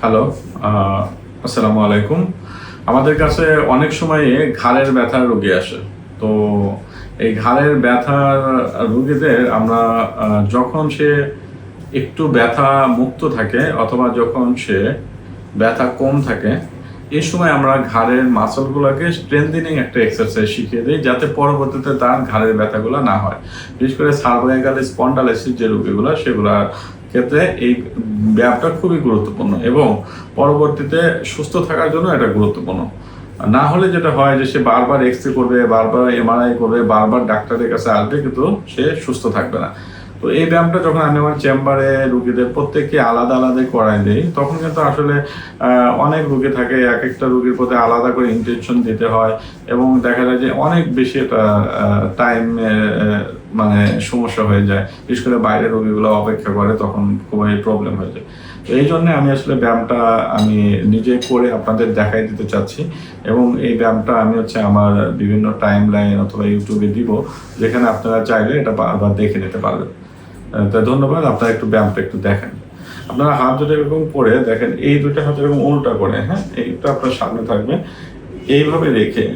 Hello আসসালামু আলাইকুম। আমাদের কাছে অনেক সময় ঘাড়ের ব্যথার রোগী আসে। তো এই ঘাড়ের ব্যথার রোগীদের আমরা যখন সে একটু ব্যথা মুক্ত থাকে অথবা যখন সে ব্যথা কম থাকে, এই সময় আমরা ঘাড়ের মাসলগুলোকে স্ট্রেংথেনিং একটা এক্সারসাইজ শিখিয়ে দিই যাতে পরবর্তীতে তার ঘাড়ের ব্যথাগুলো না হয়। বিশেষ করে সার্ভাইকাল স্পন্ডালাইসিস যে রোগীগুলো, সেগুলোর ক্ষেত্রে এই ব্যায়ামটা খুবই গুরুত্বপূর্ণ এবং পরবর্তীতে সুস্থ থাকার জন্য এটা গুরুত্বপূর্ণ। না হলে যেটা হয় যে সে বারবার এক্স রে করবে, বারবার এমআরআই করবে, বারবার ডাক্তারের কাছে আসবে কিন্তু সে সুস্থ থাকবে না। তো এই ব্যায়ামটা যখন আমি আমার চেম্বারে রুগীদের প্রত্যেককে আলাদা আলাদা করাই দিই, তখন কিন্তু আসলে অনেক রুগী থাকে, এক একটা রুগীর প্রতি আলাদা করে ইনজেকশন দিতে হয় এবং দেখা যায় যে অনেক বেশি এটা টাইম মানে সমস্যা হয়ে যায়। বিশেষ করে বাইরের রুগীগুলো অপেক্ষা করে, তখন খুবই প্রবলেম হয়ে যায়। তো এই জন্য আমি আসলে ব্যায়ামটা আমি নিজে করে আপনাদের দেখাই দিতে চাচ্ছি। এবং এই ব্যায়ামটা আমি হচ্ছে আমার বিভিন্ন টাইম লাইন অথবা ইউটিউবে দিব, যেখানে আপনারা চাইলে এটা বারবার দেখে নিতে পারবেন। তো ধন্যবাদ, আপনারা একটু ব্যায়ামটা একটু দেখেন। আপনারা হাত দুটো এরকম করে দেখেন, এই দুটো হাত এরকম উল্টা করে হ্যাঁ এইটা আপনার সামনে থাকবে। এইভাবে রেখে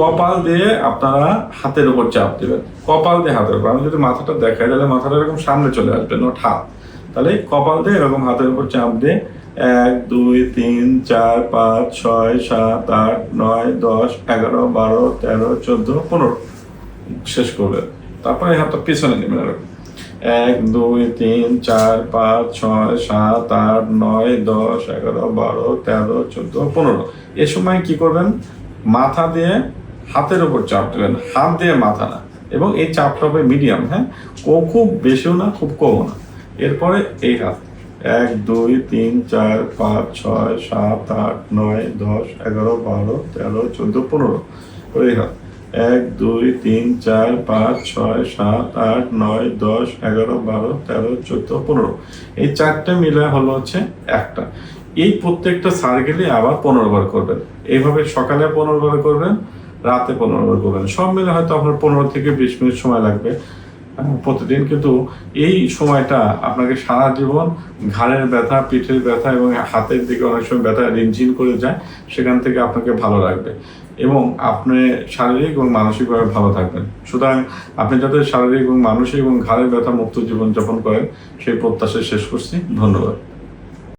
কপাল দিয়ে আপনারা হাতের উপর চাপ দেবেন। কপাল দিয়ে হাতের উপর। আমি যদি মাথাটা দেখাই, তাহলে মাথাটা এরকম সামনে চলে আসবে নোট হাত। তাহলে কপাল দিয়ে এরকম হাতের উপর চাপ দিয়ে এক, দুই, তিন, চার, পাঁচ, ছয়, সাত, আট, নয়, দশ, এগারো, বারো, তেরো, চোদ্দ, পনেরো। শেষ করবেন তারপরে এই হাতটা পিছনে নেবেন এরকম এক, দুই, তিন, চার, পাঁচ, ছয়, সাত, আট, নয়, দশ, এগারো, বারো, তেরো, চোদ্দ, পনেরো। এ সময় কি করবেন? মাথা দিয়ে হাতের উপর চাপ দেবেন। হাত দিয়ে মাথা না। এবং এই চাপটা হবে মিডিয়াম হ্যাঁ? ও খুব বেশিও না, খুব কমও না। এরপরে এই হাত। এক, দুই, তিন, চার, পাঁচ, ছয়, সাত, আট, নয়, দশ, এগারো, বারো, তেরো, চোদ্দ, পনেরো। ওই হাত। এক, দুই, তিন, চার, পাঁচ, ছয়, সাত, আট, নয়, দশ, এগারো, বারো, তেরো, চোদ্দ, পনেরো। এই চারটে মিলে হলো হচ্ছে একটা। এই প্রত্যেকটা সার্কেলে আবার পনেরো বার করবেন। এইভাবে সকালে পনেরো বার করবেন, রাতে পনেরো বার করবেন। সব মিলে হয়তো আপনার পনেরো থেকে বিশ মিনিট সময় লাগবে। প্রতিদিন কিন্তু এই সময়টা আপনাকে সারা জীবন ঘাড়ের ব্যথা, পিঠের ব্যথা এবং হাতের দিকে অনেক সময় ব্যথা রিনঝিন করে যায়, সেখান থেকে আপনাকে ভালো রাখবে এবং আপনি শারীরিক এবং মানসিকভাবে ভালো থাকবেন। সুতরাং আপনি যাতে শারীরিক এবং মানসিক এবং ঘাড়ের ব্যথা মুক্ত জীবন জীবনযাপন করেন, সেই প্রত্যাশা শেষ করছি। ধন্যবাদ।